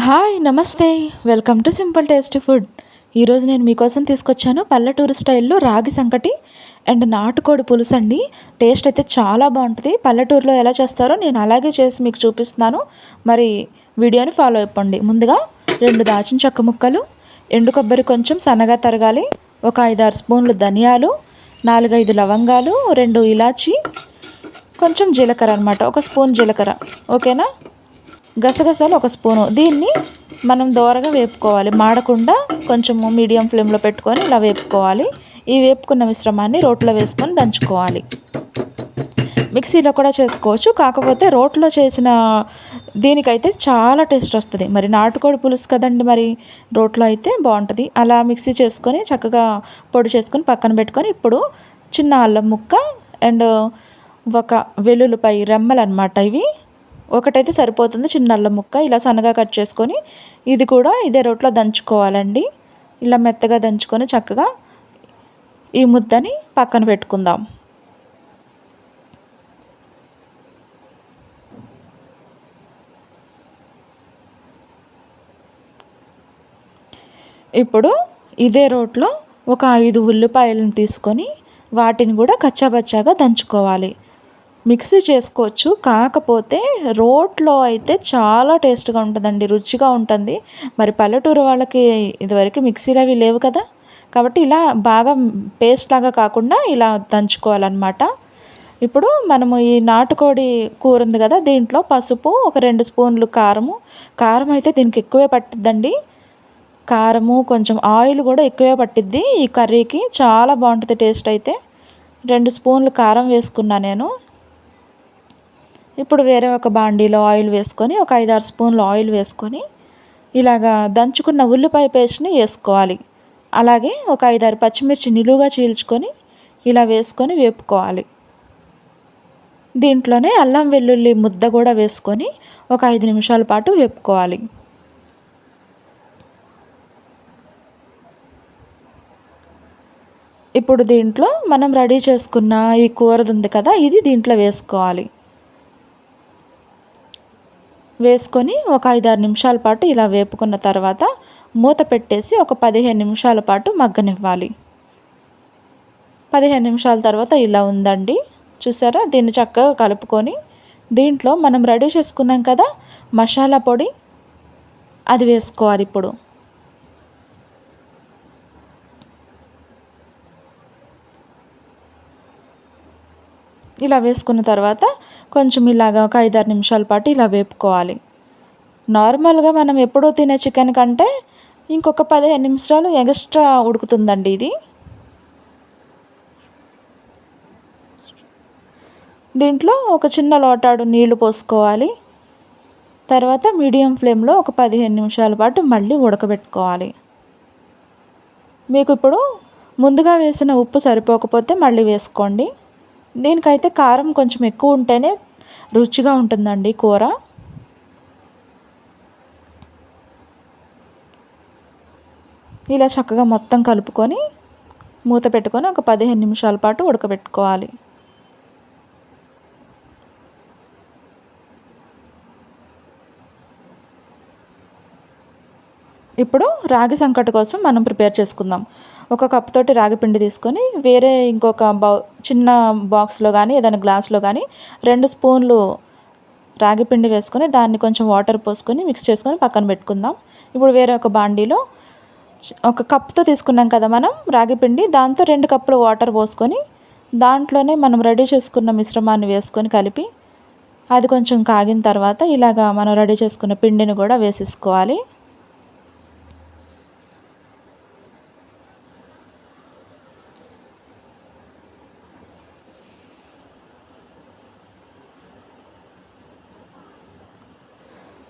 Hi నమస్తే. Welcome to simple taste food. ఈరోజు నేను మీకోసం తీసుకొచ్చాను పల్లెటూరు స్టైల్లో రాగి సంకటి అండ్ నాటుకోడి పులుసు అండి. టేస్ట్ అయితే చాలా బాగుంటుంది. పల్లెటూరులో ఎలా చేస్తారో నేను అలాగే చేసి మీకు చూపిస్తున్నాను. మరి వీడియోని ఫాలో అయిపోండి. ముందుగా రెండు దాచిన చెక్క ముక్కలు ఎండు కొబ్బరి కొంచెం సన్నగా తరగాలి. ఒక ఐదారు స్పూన్లు ధనియాలు నాలుగైదు లవంగాలు రెండు ఇలాచి కొంచెం జీలకర్ర అనమాట ఒక స్పూన్ జీలకర్ర. ఓకేనా? గసగసాలు ఒక స్పూను. దీన్ని మనం దోరగా వేపుకోవాలి. మాడకుండా కొంచెము మీడియం ఫ్లేమ్లో పెట్టుకొని ఇలా వేపుకోవాలి. ఈ వేపుకున్న మిశ్రమాన్ని రోట్లో వేసుకొని దంచుకోవాలి. మిక్సీలో కూడా చేసుకోవచ్చు. కాకపోతే రోట్లో చేసిన దీనికైతే చాలా టేస్ట్ వస్తుంది. మరి నాటుకోడి పులుసు కదండి మరి? రోట్లో అయితే బాగుంటుంది. అలా మిక్సీ చేసుకొని చక్కగా పొడి చేసుకొని పక్కన పెట్టుకొని ఇప్పుడు చిన్న అల్లం ముక్క అండ్ ఒక వెల్లుల్లిపై రెమ్మలు అనమాట ఇవి. ఒకటైతే సరిపోతుంది చిన్న అల్లం ముక్క. ఇలా సన్నగా కట్ చేసుకొని ఇది కూడా ఇదే రోట్లో దంచుకోవాలండి. ఇలా మెత్తగా దంచుకొని చక్కగా ఈ ముద్దని పక్కన పెట్టుకుందాం. ఇప్పుడు ఇదే రోట్లో ఒక ఐదు ఉల్లిపాయలను తీసుకొని వాటిని కూడా కచ్చాబచ్చాగా దంచుకోవాలి. మిక్సీ చేసుకోవచ్చు. కాకపోతే రోట్లో అయితే చాలా టేస్ట్గా ఉంటుందండి. రుచిగా ఉంటుంది. మరి పల్లెటూరు వాళ్ళకి ఇదివరకు మిక్సీలు అవి లేవు కదా. కాబట్టి ఇలా బాగా పేస్ట్ లాగా కాకుండా ఇలా దంచుకోవాలన్నమాట. ఇప్పుడు మనము ఈ నాటుకోడి కూర ఉంది కదా దీంట్లో పసుపు ఒక రెండు స్పూన్లు కారము. కారం అయితే దీనికి ఎక్కువే పట్టిద్దండి. కారము కొంచెం ఆయిల్ కూడా ఎక్కువే పట్టిద్ది. ఈ కర్రీకి చాలా బాగుంటుంది టేస్ట్ అయితే. రెండు స్పూన్లు కారం వేసుకున్నా నేను. ఇప్పుడు వేరే ఒక బాండీలో ఆయిల్ వేసుకొని ఒక ఐదారు స్పూన్లు ఆయిల్ వేసుకొని ఇలాగా దంచుకున్న ఉల్లిపాయ పేస్ట్ని వేసుకోవాలి. అలాగే ఒక ఐదారు పచ్చిమిర్చి నిలువుగా చీల్చుకొని ఇలా వేసుకొని వేపుకోవాలి. దీంట్లోనే అల్లం వెల్లుల్లి ముద్ద కూడా వేసుకొని ఒక ఐదు నిమిషాల పాటు వేపుకోవాలి. ఇప్పుడు దీంట్లో మనం రెడీ చేసుకున్న ఈ కూరది ఉంది కదా ఇది దీంట్లో వేసుకోవాలి. వేసుకొని ఒక ఐదారు నిమిషాల పాటు ఇలా వేపుకున్న తర్వాత మూత పెట్టేసి ఒక పదిహేను నిమిషాల పాటు మగ్గనివ్వాలి. పదిహేను నిమిషాల తర్వాత ఇలా ఉందండి. చూసారా? దీన్ని చక్కగా కలుపుకొని దీంట్లో మనం రెడీ చేసుకున్నాం కదా మసాలా పొడి అది వేసుకోవాలి ఇప్పుడు. ఇలా వేసుకున్న తర్వాత కొంచెం ఇలాగా ఒక ఐదారు నిమిషాల పాటు ఇలా వేపుకోవాలి. నార్మల్గా మనం ఎప్పుడూ తినే చికెన్ కంటే ఇంకొక పదిహేను నిమిషాలు ఎక్స్ట్రా ఉడుకుతుందండి ఇది. దీంట్లో ఒక చిన్న లోటాడు నీళ్ళు పోసుకోవాలి. తర్వాత మీడియం ఫ్లేమ్లో ఒక పదిహేను నిమిషాల పాటు మళ్ళీ ఉడకబెట్టుకోవాలి. మీకు ఇప్పుడు ముందుగా వేసిన ఉప్పు సరిపోకపోతే మళ్ళీ వేసుకోండి. దీనికైతే కారం కొంచెం ఎక్కువ ఉంటేనే రుచిగా ఉంటుందండి కూర. ఇలా చక్కగా మొత్తం కలుపుకొని మూత పెట్టుకొని ఒక పదిహేను నిమిషాల పాటు ఉడకబెట్టుకోవాలి. ఇప్పుడు రాగి సంకట కోసం మనం ప్రిపేర్ చేసుకుందాం. ఒక కప్ తోటి రాగి పిండి తీసుకొని వేరే ఇంకొక బౌ చిన్న బాక్స్లో కానీ ఏదైనా గ్లాస్లో కానీ రెండు స్పూన్లు రాగి పిండి వేసుకొని దాన్ని కొంచెం వాటర్ పోసుకొని మిక్స్ చేసుకొని పక్కన పెట్టుకుందాం. ఇప్పుడు వేరే ఒక బాండీలో ఒక కప్తో తీసుకున్నాం కదా మనం రాగి పిండి దాంతో రెండు కప్పులు వాటర్ పోసుకొని దాంట్లోనే మనం రెడీ చేసుకున్న మిశ్రమాన్ని వేసుకొని కలిపి అది కొంచెం కాగిన తర్వాత ఇలాగా మనం రెడీ చేసుకున్న పిండిని కూడా వేసేసుకోవాలి.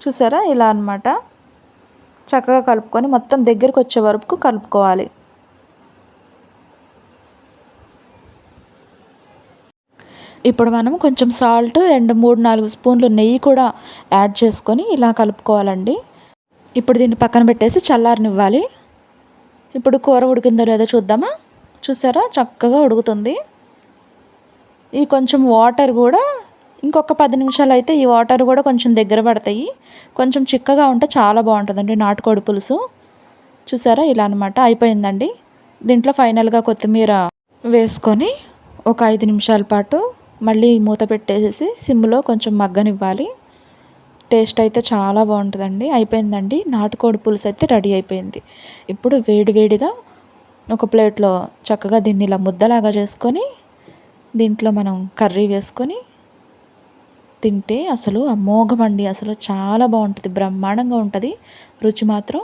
చూసారా? ఇలా అనమాట చక్కగా కలుపుకొని మొత్తం దగ్గరికి వచ్చే వరకు కలుపుకోవాలి. ఇప్పుడు మనం కొంచెం సాల్ట్ అండ్ మూడు నాలుగు స్పూన్లు నెయ్యి కూడా యాడ్ చేసుకొని ఇలా కలుపుకోవాలండి. ఇప్పుడు దీన్ని పక్కన పెట్టేసి చల్లారనివ్వాలి. ఇప్పుడు కూర ఉడికిందో లేదో చూద్దామా? చూసారా? చక్కగా ఉడుకుతుంది. ఈ కొంచెం వాటర్ కూడా ఇంకొక పది నిమిషాలు అయితే ఈ వాటర్ కూడా కొంచెం దగ్గర పడతాయి. కొంచెం చిక్కగా ఉంటే చాలా బాగుంటుందండి నాటుకోడి పులుసు. చూసారా? ఇలా అనమాట అయిపోయిందండి. దీంట్లో ఫైనల్గా కొత్తిమీర వేసుకొని ఒక ఐదు నిమిషాల పాటు మళ్ళీ మూత పెట్టేసేసి సిమ్లో కొంచెం మగ్గనివ్వాలి. టేస్ట్ అయితే చాలా బాగుంటుందండి. అయిపోయిందండి. నాటుకోడి పులుసు అయితే రెడీ అయిపోయింది. ఇప్పుడు వేడివేడిగా ఒక ప్లేట్లో చక్కగా దీన్ని ఇలా ముద్దలాగా చేసుకొని దీంట్లో మనం కర్రీ వేసుకొని తింటే అసలు అమోఘమండి అసలు చాలా బాగుంటుంది బ్రహ్మాండంగా ఉంటుంది. రుచి మాత్రం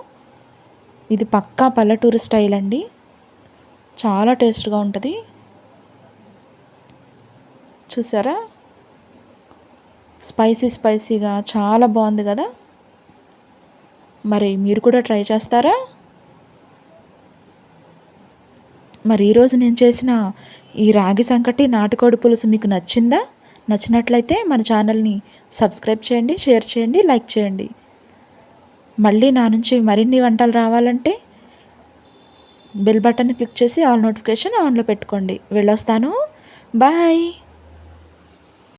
ఇది పక్కా పల్లెటూరు స్టైల్ అండి. చాలా టేస్ట్గా ఉంటుంది. చూసారా? స్పైసీ స్పైసీగా చాలా బాగుంది కదా? మరి మీరు కూడా ట్రై చేస్తారా? మరి ఈరోజు నేను చేసిన ఈ రాగి సంకటి నాటుకోడి పులుసు మీకు నచ్చిందా? నచ్చినట్లయితే మన ఛానల్ని సబ్స్క్రైబ్ చేయండి షేర్ చేయండి లైక్ చేయండి. మళ్ళీ నా నుంచి మరిన్ని వంటలు రావాలంటే బెల్ బటన్ క్లిక్ చేసి ఆల్ నోటిఫికేషన్ ఆన్లో పెట్టుకోండి. వెళ్ళొస్తాను. బాయ్.